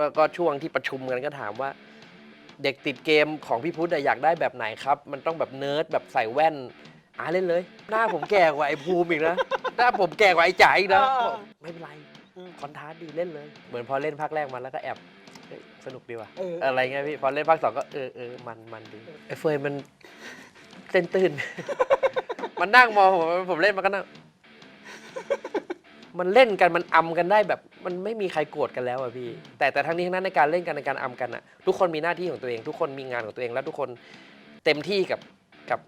แล้วก็ช่วงที่ประชุมกันก็ถามว่า เด็กติดเกมของพี่พุทธอะอยากได้แบบไหนครับ มันต้องแบบเนิร์ดแบบใส่แว่นอ่าเล่นเลย หน้าผมแก่กว่าไอ้ภูมิอีกนะหน้าผมแก่กว่าไอ้จ๋าอีกนะอ่าบอกไม่เป็นไร คอนทราสต์ดีเล่นเลย เหมือนพอเล่นภาคแรกมาแล้วก็แอบเฮ้ยสนุกดีว่ะ เอออะไรเงี้ยพี่ พอเล่นภาคสองก็เออเออมันมันดีไอ้เฟยมันเต้นตื่น มันนั่งมองผมผมเล่นมันก็นั่ง มันเล่นกันมันอำกันได้แบบ มันไม่มีใครโกรธกันแล้วอะพี่ แต่แต่ทั้งนี้ทั้งนั้นในการเล่นกันในการอำกันอะทุกคนมีหน้าที่ของตัวเอง ทุกคนมีงานของตัวเอง แล้วทุกคนเต็มที่กับกับ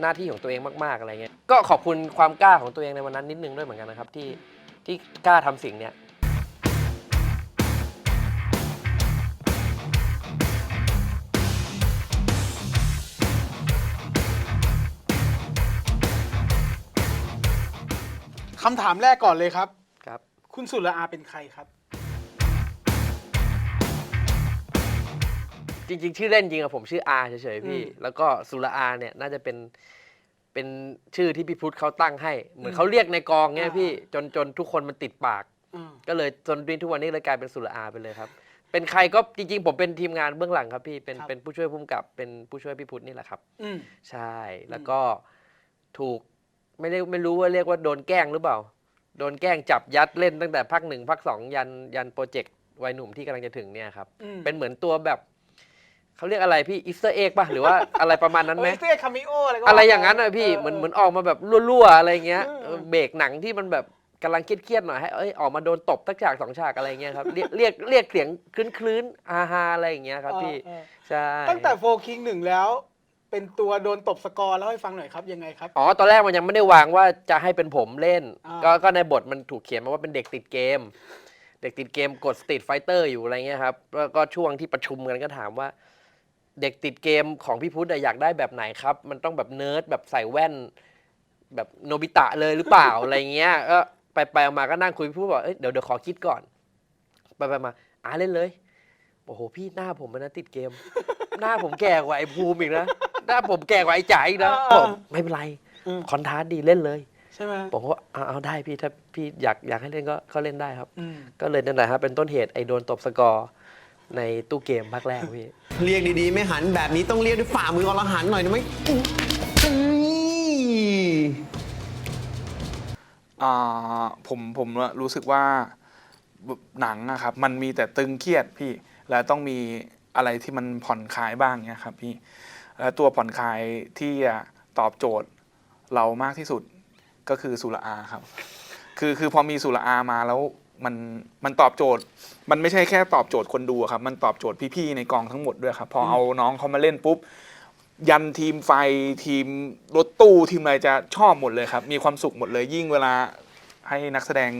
หน้าที่ของตัวเองมาก ๆอะไรเงี้ยก็ขอบคุณความกล้าของตัวเองในวันนั้นนิดนึงด้วยเหมือนกันนะครับที่ที่กล้าทำสิ่งเนี้ย คำถามแรกก่อนเลยครับ ครับ คุณสุรอาเป็นใครครับ จริง ๆ ชื่อเล่นจริงอะผมชื่ออาเฉยๆพี่ อืมแล้วก็สุรอาเนี่ยน่าจะเป็นเป็นชื่อที่พี่พุทธเขาตั้งให้ เหมือนอืมเขาเรียกในกองเนี่ยอ่า พี่จนจนทุกคนมันติดปาก อืมก็เลยจนทุกวันนี้เลยกลายเป็นสุรอาไปเลยครับ เป็นใครก็จริง ๆ ผมเป็นทีมงานเบื้องหลังครับพี่เป็นครับเป็นผู้ช่วยผู้กำกับเป็นผู้ช่วยพี่พุทธนี่แหละครับ อืม ใช่แล้วก็ถูก ไม่ได้ไม่รู้ว่าเรียกว่าโดนแกล้งหรือเปล่า โดนแกล้งจับยัดเล่นตั้งแต่ภาคหนึ่งภาคสองยันยันโปรเจกต์วัยหนุ่มที่กำลังจะถึงเนี่ยครับ อืม เป็นเหมือนตัวแบบเขาเรียกอะไรพี่อิสเตอร์เอ็กป่ะ หรือว่าอะไรประมาณนั้นไหม เออเสื้อคามิโออะไรก็ว่ อะไรอย่างนั้นอะพี่เเหมือนเหมือนออกมาแบบรั่วๆอะไรเงี้ยเออเออเบรกหนังที่มันแบบกำลังเครียดๆหน่อยให้เอ้ยออกมาโดนตบทักฉากสองฉากอะไรเงี้ยครับเรียกเรียกเรียกเสียงคลื้นคลื้นๆอาฮาอะไรอย่างเงี้ยครับพี่เออใช่เออตั้งแต่โฟคิงหนึ่งแล้ว เป็นตัวโดนตบสกอร์แล้วให้ฟังหน่อยครับยังไงครับ อ๋อ ตอนแรกมันยังไม่ได้วางว่าจะให้เป็นผมเล่น อ่า ก็ก็ในบทมันถูกเขียนมาว่าเป็นเด็กติดเกม เด็กติดเกมกดสตรีทไฟเตอร์อยู่อะไรเงี้ยครับ แล้วก็ช่วงที่ประชุมกันก็ถามว่า เด็กติดเกมของพี่พุทธอะอยากได้แบบไหนครับ มันต้องแบบเนิร์ดแบบใส่แว่น แบบโนบิตะเลยหรือเปล่า อะไรเงี้ยก็ไปไปๆมาก็นั่งคุยพี่พุทธบอกเอ้ยเดี๋ยวเดี๋ยวขอคิดก่อน ไปไปๆมาอ่าเล่นเลย โอ้โหพี่หน้าผมมันนะติดเกม หน้าผมแก่กว่าไอ้ภูมิอีกนะหน้าผมแก่กว่าไอ้จ๋าอีกนะอ่าผมไม่เป็นไร อืมคอนทราสต์ดีเล่นเลยใช่ไหมผมก็เอาเอาได้พี่ถ้าพี่อยากอยากให้เล่นก็ก็เล่นได้ครับ อืมก็เลยนั่นแหละครับเป็นต้นเหตุไอ้โดนตบสกอร์ในตู้เกมภาคแรกพี่ เรียกดีๆ ไม่หันแบบนี้ต้องเรียกด้วยฝ่ามืออรหันต์หน่อยได้ไหมอื้ออ่าผมผมรู้สึกว่าหนังอะครับ มันมีแต่ตึงเครียดพี่ แล้วต้องมีอะไรที่มันผ่อนคลายบ้างเนี่ยครับพี่แล้วตัวผ่อนคลายที่ตอบโจทย์เรามากที่สุดก็คือสุรอาครับ คือคือพอมีสุรอามาแล้วมันมันตอบโจทย์ มันไม่ใช่แค่ตอบโจทย์คนดูครับ มันตอบโจทย์พี่ๆในกองทั้งหมดด้วยครับ พอเอาน้องเขามาเล่นปุ๊บ ยันทีมไฟทีมรถตู้ทีมอะไรจะชอบหมดเลยครับ มีความสุขหมดเลยยิ่งเวลาให้นักแสดง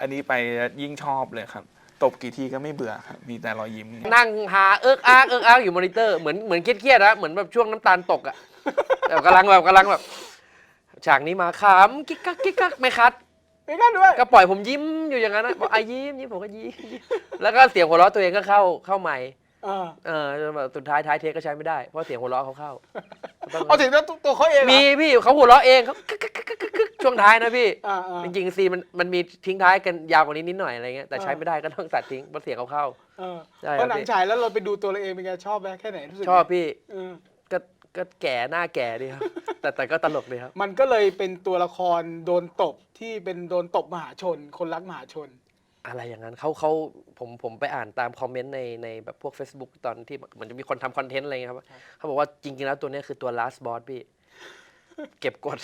อันนี้ไปยิ่งชอบเลยครับ ตบกี่ทีก็ไม่เบื่อครับมีแต่รอยยิ้ม นั่งหาเอิกอักเอิกอักอยู่มอนิเตอร์เหมือนเหมือนเครียดๆนะเหมือนแบบช่วงน้ำตาลตกอะแบบกำลังแบบกำลังแบบฉากนี้มาขำกิ๊กกักกิ๊กกักไม่คัด ไม่กันด้วยก็ปล่อยผมยิ้มอยู่อย่างนั้นนะบอกอะยิ้มยิ้มผมก็ยิ้มยิ้ม แล้วก็เสียงหัวเราะตัวเองก็เข้าเข้าใหม่เออเออจนแบบสุดท้ายท้ายเทคก็ใช้ไม่ได้เพราะเสียงหัวเราะเขาเข้าต้องเอาถึงแล้วตัวตัวเขาเองเหรอมีพี่เขาหัวเราะเองเขากึกกึกกึกกึกกึกช่วงท้ายนะพี่ อ่าอ่าจริงๆซีนมันมันมีทิ้งท้ายกันยาวกว่านี้นิดหน่อยอะไรเงี้ยแต่ใช้อ่าไม่ได้ก็ต้องตัดทิ้งเพราะเสียงเขาเข้า เออใช่ครับพอหนังพี่ฉายแล้วเราไปดูตัวเราเองเป็นไงชอบไหมแค่ไหนรู้สึกชอบไงพี่เออก็ก็แก่หน้าแก่ดีครับ แต่แต่ก็ตลกดีครับ มันก็เลยเป็นตัวละครโดนตบที่เป็นโดนตบมหาชน คนรักมหาชน อะไรอย่างนั้นเขาเขาผมผมไปอ่านตามคอมเมนต์ในในแบบพวก Facebook ตอนที่เหมือนจะมีคนทำคอนเทนต์อะไรเงี้ยครับเขาบอกว่าจริงๆแล้วตัวเนี้ยคือตัว last boss พี่ เก็บกด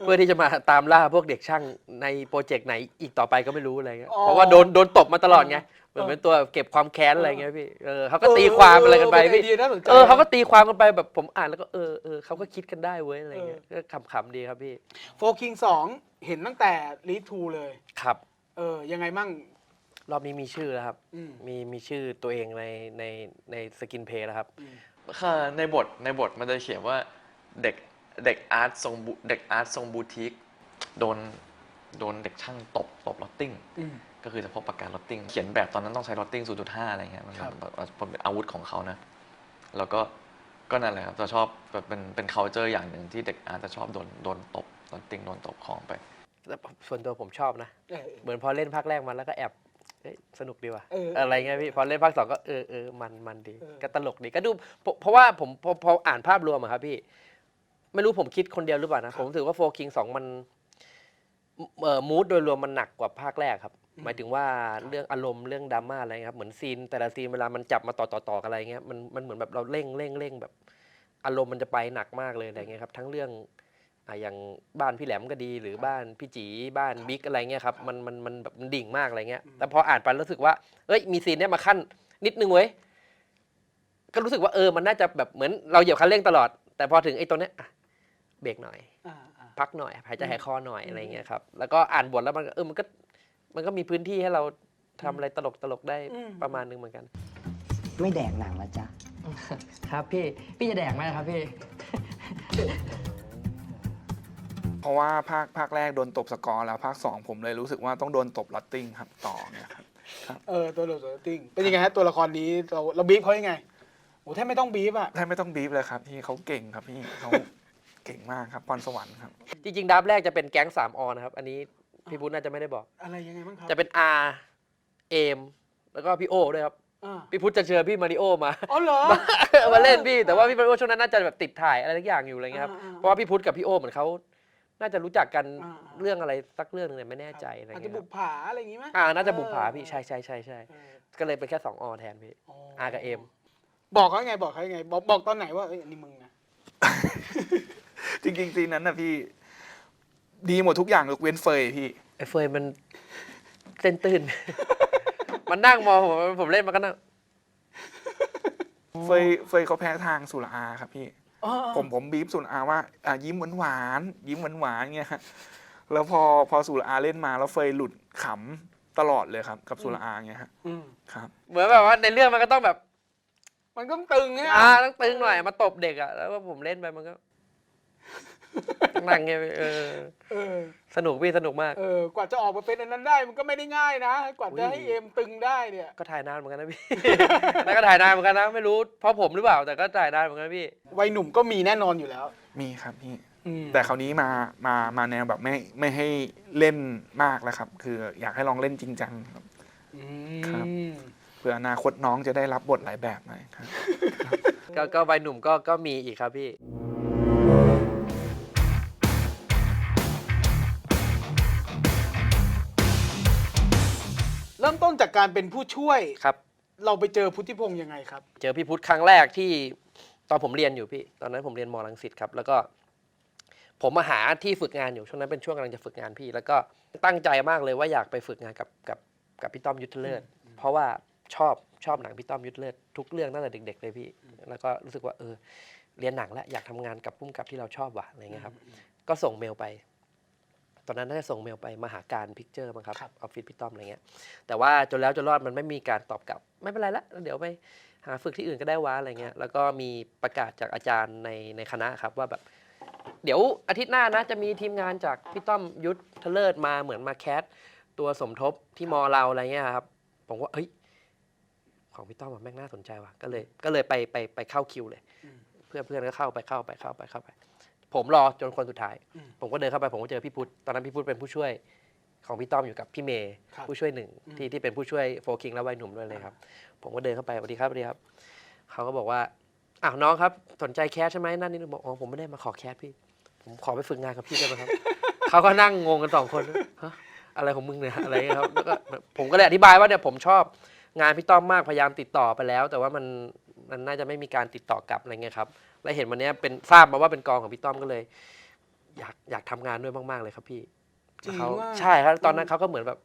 เพื่อที่จะมาตามล่าพวกเด็กช่างในโปรเจกต์ไหนอีกต่อไปก็ไม่รู้อะไรเงี้ยอ๋อ เพราะว่าโดนโดนตบมาตลอดไงเหมือนเป็นตัวเก็บความแค้นอะไรเงี้ยพี่เออเขาก็ตีความอะไรกันไปเออพี่เป็นไอเดียน่าสนใจ เออเขาก็ตีความกันไปแบบผมอ่านแล้วก็เออเออเขาก็คิดกันได้เว้ยอะไรเงี้ยก็ขำๆดีครับพี่โฟคิงสองเห็นตั้งแต่ลีทูเลย ครับ เออ ยังไงมั่ง รอบนี้มีชื่อแล้วครับ อืม มีมีชื่อตัวเองในในในสกินเพย์แล้วครับ ค่ะในบทในบทมันจะเขียนว่าเด็กเด็กอาร์ตทรงบูเด็กอาร์ตทรงบูติกโดนโดนเด็กช่างตบตบลอตติ้ง อืม ก็คือจะพบประการลอตติ้ง เขียนแบบตอนนั้นต้องใช้ลอตติ้ง 0.5 อะไรเงี้ย มันครับ แบบมันเป็นอาวุธของเขานะ แล้วก็ก็นั่นแหละครับจะชอบแบบเป็นเป็น culture อย่างหนึ่งที่เด็กอาร์ตจะชอบโดนโดนตบลอตติ้งโดนตบของไป แล้วส่วนตัวผมชอบนะ เออ เหมือนพอเล่นภาคแรกมาแล้วก็แอบเฮ้ยสนุกดีว่ะเอออะไรเงี้ยพี่พอเล่นภาคสองก็เออเออมันมันดี เออ ก็ตลกดีก็ดูเพราะเพราะว่าผมพอพออ่านภาพรวมอะครับพี่ ไม่รู้ผมคิดคนเดียวหรือเปล่านะ ผมรู้สึกว่าโฟคิงสองมันเอ่อมูดโดยรวมมันหนักกว่าภาคแรกครับ หมายถึงว่าเรื่องอารมณ์เรื่องดราม่าอะไรเงี้ยครับเหมือนซีนแต่ละซีนเวลามันจับมาต่อต่อต่อกันอะไรเงี้ยมันมันเหมือนแบบเราเร่งเร่งเร่งแบบ อารมณ์มันจะไปหนักมากเลยอะไรเงี้ยครับ ทั้งเรื่อง อะอย่างบ้านพี่แหลมก็ดีหรือบ้านพี่จีบ้านบิ๊กอะไรเงี้ยครับมันมันมันแบบมันดิ่งมากอะไรเงี้ยแต่พออ่านไปรู้สึกว่าเอ้ยมีซีนเนี้ยมาขั้นนิดนึงเว้ยก็รู้สึกว่าเออมันน่าจะแบบเหมือนเราเหยียบคันเร่งตลอด แต่พอถึงไอ้ตรงเนี้ยอะเบรกหน่อย อ่าอ่า พักหน่อยหายใจอืมหายคอหน่อยอืมอะไรเงี้ยครับแล้วก็อ่านบทแล้วมันก็เออมันก็มันก็มีพื้นที่ให้เราทำอะไรตลกตลกๆได้อืม ประมาณนึงเหมือนกัน ไม่แดกหนังละจ๊ะ ครับพี่ พี่จะแดกไหมครับพี่ เพราะว่าภาคภาคแรกโดนตบสกอร์แล้วภาคสองผมเลยรู้สึกว่าต้องโดนตบลอตติ้งครับต่อเนี่ยครับเออตัวโดดตัวติ้งเป็นยังไงฮะตัวละครนี้เราเราบีบเขายังไงโอ้แทบไม่ต้องบีบอะแทบไม่ต้องบีบเลยครับพี่เขาเก่งครับพี่เขาเก่งมากครับพรสวรรค์ครับ จริงๆดับแรกจะเป็นแก๊งสามอนะครับ อันนี้พี่พุทธน่าจะไม่ได้บอก อะไรยังไงบ้างครับจะเป็นอาเอมแล้วก็พี่โอด้วยครับอ่าพี่พุทธจะเชิญพี่มาริโอมา อ๋อเหรอ มาเล่นพี่แต่ว่าพี่มาริโอช่วงนั้นน่าจะแบบติดถ่ายอะไรทุกอย่างอยู่อะไรเงี้ยครับอ่าๆเพราะว่าพี่พุทธกับพี่โอเหมือนเขา น่าจะรู้จักกันอ่าๆเรื่องอะไรสักเรื่องหนึงเนี่ยไม่แน่ใจอะไรอาจเงี้จะยคบุรับกผาอะไรอย่างงี้ไหมอ่าน่าจะบุกผาเออพี่ใช่ใช่ใช่ใช่เออก็เลยเป็นแค่สองอแทนพี่อากับเอมบอกเขายังไงบอกเขายังไง บอกบอกตอนไหนว่าเอ้ยอันนี้มึงนะ จริงๆซีนนั้นนะพี่ ดีหมดทุกอย่างยกเว้นเฟยพี่ ไอ้เฟยมันเส้นตื่นมันนั่งมองผมผมเล่นมันก็นั่ง เฟยเฟยเขาแพ้ทางสุรอาครับพี่ อ๋อผมผมบีบสุรอาว่าอะยิ้มหวานหวานๆยิ้มหวานหวานๆเงี้ยฮะแล้วพอพอสุรอาเล่นมาแล้วเฟยหลุดขำตลอดเลยครับ กับสุรอาเงี้ยฮะอืมครับ เหมือนแบบว่าในเรื่องมันก็ต้องแบบมันก็ตึงไงอ่าต้องตึงหน่อยมาตบเด็กอะแล้วก็ผมเล่นไปมันก็ นั่งเงี้ยเออเออ สนุกพี่สนุกมาก เออกว่าจะออกมาเป็นอันนั้นได้มันก็ไม่ได้ง่ายนะ กว่าจะให้อุ้ยเอมตึงได้เนี่ย ก็ถ่ายนานเหมือนกันนะพี่แล้วก็ถ่ายนานเหมือนกันนะไม่รู้เพราะผมหรือเปล่าแต่ก็ถ่ายนานเหมือนกันพี่ วัยหนุ่มก็มีแน่นอนอยู่แล้วมีครับพี่ อืมแต่คราวนี้มามามาแนวแบบไม่ไม่ให้เล่นมากแล้วครับ คืออยากให้ลองเล่นจริงจังครับ อืครับ มเพื่ออนาคตน้องจะได้รับบทหลายแบบหน่อยครับ ก็ก็วัยหนุ่มก็ก็มีอีกครับพี่ กการเป็นผู้ช่วยครับ เราไปเจอพุทธิพงศ์ยังไงครับ เจอพี่พุทธครั้งแรกที่ตอนผมเรียนอยู่พี่ ตอนนั้นผมเรียนมรังสิตครับ แล้วก็ ผมมาหาที่ฝึกงานอยู่ช่วงนั้นเป็นช่วงกำลังจะฝึกงานพี่ แล้วก็ตั้งใจมากเลยว่าอยากไปฝึกงานกับกับกับพี่ต้อมยุทธเลิศเพราะว่าชอบชอบหนังพี่ต้อมยุทธเลิศทุกเรื่องตั้งแต่เด็ก ๆ เลยพี่ แล้วก็รู้สึกว่าเออเรียนหนังแล้วอยากทำงานกับพุ่มกับที่เราชอบว่ะอะไรเงี้ยครับ ก็ส่งเมลไป ตอนนั้นน่าจะส่งเมลไปมหาการพิกเจอร์มั้งครับครับออฟฟิศพี่ต้อมอะไรเงี้ยแต่ว่าจนแล้วจนรอดมันไม่มีการตอบกลับ ไม่เป็นไรละเดี๋ยวไปหาฝึกที่อื่นก็ได้วะอะไรเงี้ยแล้วก็มีประกาศจากอาจารย์ในในคณะครับว่าแบบ เดี๋ยวอาทิตย์หน้านะจะมีทีมงานจากพี่ต้อมยุทธเทเลิศมาเหมือนมาแคสตัวสมทบที่มอเราอะไรเงี้ยครับผมว่าเฮ้ยของพี่ต้อมอะแม่งน่าสนใจว่ะก็เลยก็เลยไปไปไปเข้าคิวเลยอืมเพื่อนเพื่อนก็เข้าไปเข้าไปเข้าไปเข้าไป ผมรอจนคนสุดท้ายอืมผมก็เดินเข้าไปผมก็เจอพี่พุทธตอนนั้นพี่พุทธเป็นผู้ช่วยของพี่ต้อมอยู่กับพี่เมย์ครับผู้ช่วยหนึ่งอืมที่ที่เป็นผู้ช่วยโฟคิงและวัยหนุ่มด้วยเลยครับ ผมก็เดินเข้าไปสวัสดีครับสวัสดีครับเขาก็บอกว่าอ้าวน้องครับสนใจแคสใช่ไหมนั่นนี่บอกอ๋อผมไม่ได้มาขอแคสพี่ ผมขอไปฝึกงานกับพี่ได้ไหมครับเขาก็นั่งงงกันสองคนฮะอะไรของมึงเนี่ยอะไรเงี้ยครับแล้วก็ผมก็เลยอธิบายว่าเนี่ยผมชอบงานพี่ต้อมมากพยายามติดต่อไปแล้ว แต่ว่ามันมันน่าจะไม่มีการติดต่อกลับอะไรเงี้ยครับ แล้วเห็นวันเนี้ยเป็นทราบมาว่าเป็นกองของพี่ต้อมก็เลย อยากอยากทำงานด้วยมาก ๆ เลยครับพี่จริงเขาว่า ใช่ครับตอนนั้นเขาก็เหมือนแบบ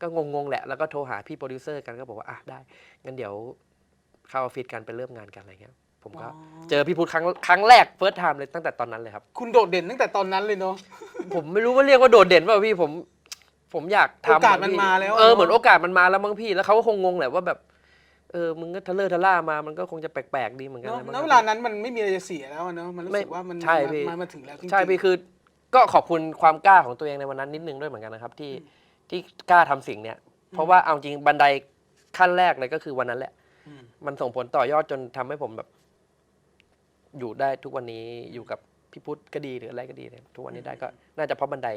ก็งงๆแหละ แล้วก็โทรหาพี่โปรดิวเซอร์กันก็บอกว่าอะได้งั้นเดี๋ยวเข้าออฟฟิศกันไปเริ่มงานกันอะไรเงี้ยผมก็อ๋อ เจอพี่พุทธครั้งครั้งแรกเฟิร์สไทม์เลยตั้งแต่ตอนนั้นเลยครับ คุณโดดเด่นตั้งแต่ตอนนั้นเลยเนาะ ผมไม่รู้ว่าเรียกว่าโดดเด่นเปล่าพี่ผม ผมอยากทำโอกาสะมันพี่มาแล้วอะเออเนอะ เหมือนโอกาสมันมาแล้วมั้งพี่แล้วเขาก็คงงงแหละว่าแบบ เออมึงก็ทะเลอร์ทะล่ามามันก็คงจะแปลกๆดีเหมือนกันเนาะแหละมั้งณครับเวลานั้นมันไม่มีอะไรจะเสียแล้วอะเนาะมันรู้สึกไม่ว่ามันใช่พี่มามาถึงแล้วจริงๆใช่พี่คือก็ขอบคุณความกล้าของตัวเองในวันนั้นนิดนึงด้วยเหมือนกันนะครับ ที่ที่กล้าทำสิ่งเนี้ยเพราะว่าเอาจริงบันไดขั้นแรกเลยก็คือวันนั้นแหละอืมมันส่งผลต่อยอดจนทำให้ผมแบบ อยู่ได้ทุกวันนี้อยู่กับพี่พุทธก็ดีหรืออะไรก็ดีเนี่ยทุกวันนี้ได้ก็ น่าจะเพราะบันได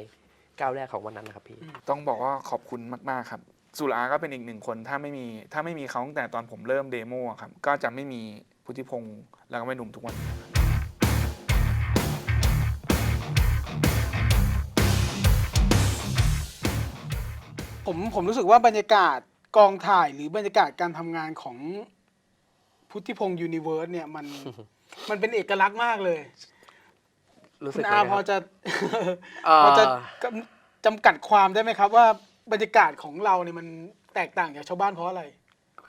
ก้าวแรกของวันนั้นนะครับพี่ ต้องบอกว่าขอบคุณมากๆครับ สุราก็เป็นอีกหนึ่งคนถ้าไม่มีถ้าไม่มีเขาตั้งแต่ตอนผมเริ่มเดโมอะครับก็จะไม่มีพุทธิพงศ์แล้วก็ไม่หนุ่มทุกวันนี้ผมผมรู้สึกว่าบรรยากาศกองถ่ายหรือบรรยากาศการทำงานของพุทธิพงศ์ยูนิเวิร์สเนี่ยมันมันเป็นเอกลักษณ์มากเลยรู้สึคุกณอาไงพอครับจะเอ่อพอจะกำจำกัดความได้ไหมครับว่า บรรยากาศของเราเนี่ยมันแตกต่างจากชาวบ้านเพราะอะไร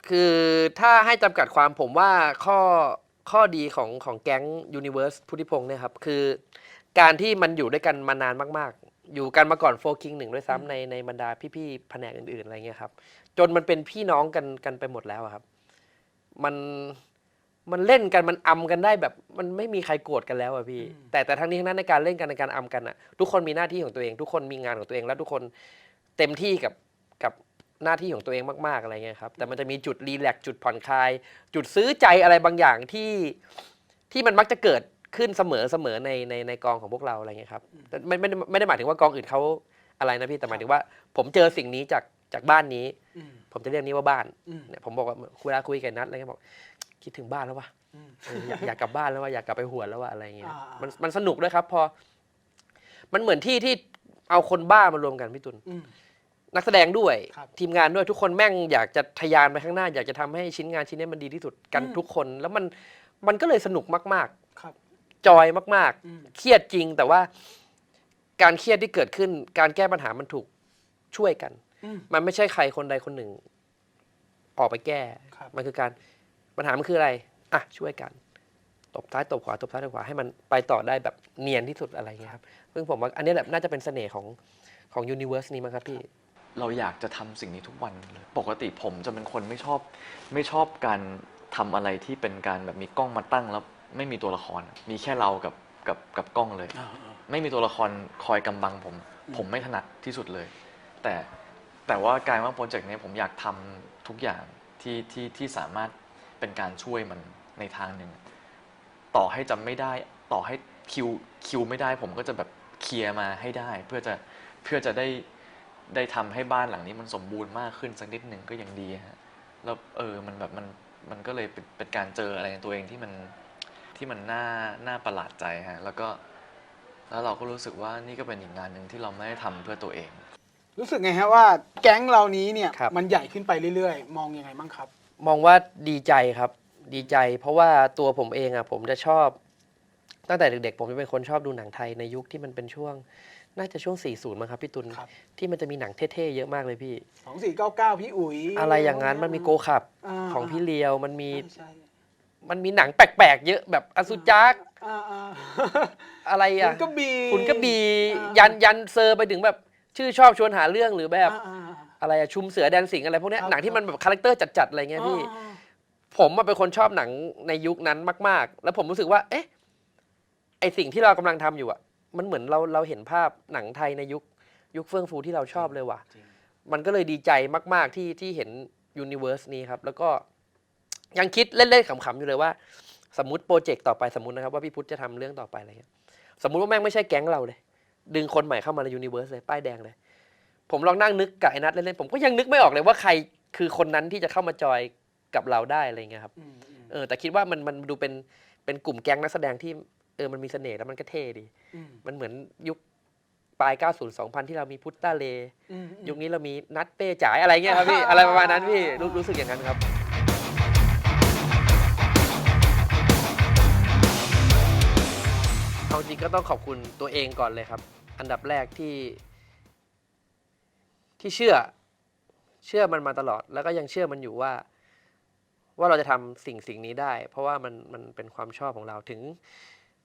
คือถ้าให้จำกัดความผมว่าข้อข้อดีของของแก๊ง Universe พุทธิพงศ์เนี่ยครับ คือการที่มันอยู่ด้วยกันมานานมาก ๆ อยู่กันมาก่อนโฟคิงหนึ่งด้วยซ้ำในในบรรดาพี่ๆแผนกอื่น ๆ อะไรเงี้ยครับ จนมันเป็นพี่น้องกันกันไปหมดแล้วอะครับ มันมันเล่นกันมันอำกันได้แบบมันไม่มีใครโกรธกันแล้วอะพี่แต่แต่ทั้งนี้ทั้งนั้นในการเล่นกันในการอำกันอะทุกคนมีหน้าที่ของตัวเอง ทุกคนมีงานของตัวเองแล้วทุกคน เต็มที่กับกับหน้าที่ของตัวเองมากๆอะไรเงี้ยครับ แต่มันจะมีจุดรีแลกซ์จุดผ่อนคลาย จุดซื้อใจอะไรบางอย่างที่ที่มันมักจะเกิดขึ้นเสมอเสมอในในในกองของพวกเราอะไรเงี้ยครับแต่ไม่ไม่ได้ไม่ได้หมายถึงว่ากองอื่นเขาอะไรนะพี่แต่หมายถึงว่า ผมเจอสิ่งนี้จากจากบ้านนี้ อืม ผมจะเรียกนี้ว่าบ้านอืม เนี่ยผมบอกว่าเวลาคุยกับนัดอะไรเงี้ยบอก คิดถึงบ้านแล้ววะอืม เอออยากอยากกลับบ้านแล้วว่าอยากกลับไปหวนแล้วว่าอะไรเงี้ยอ่ามั มันมันสนุกด้วยครับ พอ มันเหมือนที่ที่เอาคนบ้ามารวมกันพี่ตุลอืม นักแสดงด้วย ครับทีมงานด้วยทุกคนแม่งอยากจะทะยานไปข้างหน้า อยากจะทำให้ชิ้นงานชิ้นนี้มันดีที่สุดกันอืม ทุกคน แล้วมันมันก็เลยสนุกมาก ครับ ๆ จอยมากอืม ๆ เครียดจริงแต่ว่าการเครียดที่เกิดขึ้น การแก้ปัญหามันถูกช่วยกัน อืม มันไม่ใช่ใครคนใดคนหนึ่ง ออกไปแก้ ครับ มันคือการปัญหามันคืออะไร อะ ช่วยกัน ตบซ้ายตบขวาตบซ้ายตบขวาให้มันไปต่อได้แบบเนียนที่สุดอะไรเงี้ยครับ ซึ่งผมว่าอันนี้แหละน่าจะเป็นเสน่ห์ของของยูนิเวอร์สนี้มั้งครับพี่ เราอยากจะทำสิ่งนี้ทุกวันเลยปกติผมจะเป็นคนไม่ชอบ ไม่ชอบการทำอะไรที่เป็นการแบบมีกล้องมาตั้งแล้วไม่มีตัวละคร มีแค่เรากับกับกับกล้องเลยอ่าไม่มีตัวละครคอยกำบังผม ผมไม่ถนัดที่สุดเลย แต่แต่ว่ากลายว่าโปรเจกต์เนี้ยผมอยากทำทุกอย่างที่ที่ที่สามารถเป็นการช่วยมันในทางหนึ่ง ต่อให้จำไม่ได้ต่อให้คิวคิวไม่ได้ ผมก็จะแบบเคลียร์มาให้ได้ เพื่อจะเพื่อจะได้ ได้ทำให้บ้านหลังนี้มันสมบูรณ์มากขึ้นสักนิดหนึ่งก็ยังดีฮะแล้วเออมันแบบมันมันก็เลยเป็นเป็นการเจออะไรในตัวเองที่มันที่มันน่าน่าประหลาดใจฮะแล้วก็แล้วเราก็รู้สึกว่านี่ก็เป็นอีกงานหนึ่งที่เราไม่ได้ทำเพื่อตัวเอง รู้สึกไงฮะว่าแก๊งเรานี้เนี่ยครับ มันใหญ่ขึ้นไปเรื่อยๆ มองยังไงบ้างครับ มองว่าดีใจครับ ดีใจ เพราะว่าตัวผมเองอะผมจะชอบ ตั้งแต่เด็กๆ ผมจะเป็นคนชอบดูหนังไทยในยุคที่มันเป็นช่วง น่าจะช่วง 40 มั้งครับพี่ตุลครับ ที่มันจะมีหนังเท่ๆเยอะมากเลยพี่ สองสี่เก้าเก้าพี่อุ๋ยอะไรอย่างนั้นมันมีโกขับาของพี่เลียวมันมีใช่ใช่มันมีหนังแปลกๆเยอะแบบอสุจักอ่าอ่าอะไรคุอะ ณก็บีคุณก็บีอ่ายัยันยันเซอร์ไปถึงแบบชื่อชอบชวนหาเรื่องหรือแบบ อ่าอ่า อะไรอะชุมเสือแดนสิงห์อะไรพวกเนี้ยครับ หนังที่มันแบบคาแรคเตอร์จัดๆอะไรเงี้ยพี่ อ่าผมมาเป็นคนชอบหนังในยุคนั้นมาก ๆ แล้วผมรู้สึกว่า เอ๊ะ ไอสิ่งที่เรากำลังทำอยู่อะ มันเหมือนเราเราเห็นภาพหนังไทยในยุคยุคเฟื่องฟูที่เราชอบเลยว่ะมันก็เลยดีใจมาก ๆ ที่ที่เห็นยูนิเวอร์สนี้ครับ แล้วก็ยังคิดเล่น ๆ ขำๆ อยู่เลยว่า สมมติโปรเจกต์ต่อไปสมมตินะครับ ว่าพี่พุทธจะทำเรื่องต่อไปอะไรเงี้ยสมมุติว่าแม่งไม่ใช่แก๊งเราเลย ดึงคนใหม่เข้ามาในยูนิเวอร์สเลย ป้ายแดงเลย ผมลองนั่งนึกกับไอ้นัทเล่น ๆ ผมก็ยังนึกไม่ออกเลยว่าใครคือคนนั้นที่จะเข้ามาจอยกับเราได้อะไรเงี้ยครับ อืมอืมเออแต่คิดว่ามันมันดูเป็นเป็นกลุ่มแก๊งนักแสดงที่ เออมันมีเสน่ห์แล้วมันก็เท่ดีอืมมันเหมือนยุคปลาย 90 2000 ที่เรามีพุทธาเลอืมยุคนี้เรามีนัดเป้จ่ายอะไรเงี้ยครับพี่ อะไรประมาณนั้นพี่รู้รู้สึกอย่างนั้นครับเอาจริงก็ต้องขอบคุณตัวเองก่อนเลยครับ อันดับแรกที่ ที่เชื่อ เชื่อมันมาตลอด แล้วก็ยังเชื่อมันอยู่ว่า ว่าเราจะทำสิ่งสิ่งนี้ได้ เพราะว่ามันมันเป็นความชอบของเราถึง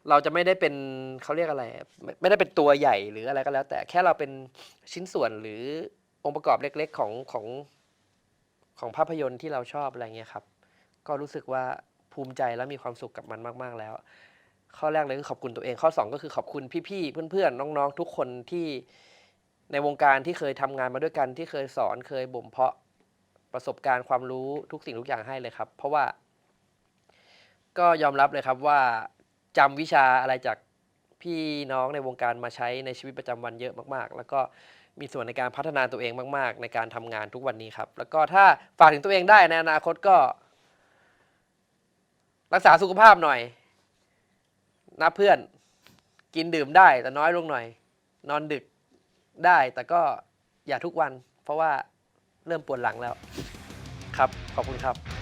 เราจะไม่ได้เป็นเขาเรียกอะไร ไม่ได้เป็นตัวใหญ่หรืออะไรก็แล้ว แต่แค่เราเป็นชิ้นส่วนหรือองค์ประกอบเล็ก ๆ ของของของภาพยนตร์ที่เราชอบอะไรเงี้ยครับ ก็รู้สึกว่าภูมิใจและมีความสุขกับมันมาก ๆ แล้ว ข้อแรกเลยคือขอบคุณตัวเอง ข้อ 2 ก็คือขอบคุณพี่ๆเพื่อนๆน้องๆ ทุกคนที่ในวงการที่เคยทำงานมาด้วยกันที่เคยสอนเคยบ่มเพาะประสบการณ์ความรู้ทุกสิ่งทุกอย่างให้เลยครับ เพราะว่า ก็ยอมรับเลยครับว่า จำวิชาอะไรจากพี่น้องในวงการมาใช้ในชีวิตประจำวันเยอะมากๆ แล้วก็มีส่วนในการพัฒนาตัวเองมาก ๆ ในการทำงานทุกวันนี้ครับ แล้วก็ถ้าฝากถึงตัวเองได้ในอนาคตก็ รักษาสุขภาพหน่อยนะเพื่อนกินดื่มได้แต่น้อยลงหน่อย นอนดึกได้แต่ก็อย่าทุกวัน เพราะว่าเริ่มปวดหลังแล้วครับ ขอบคุณครับ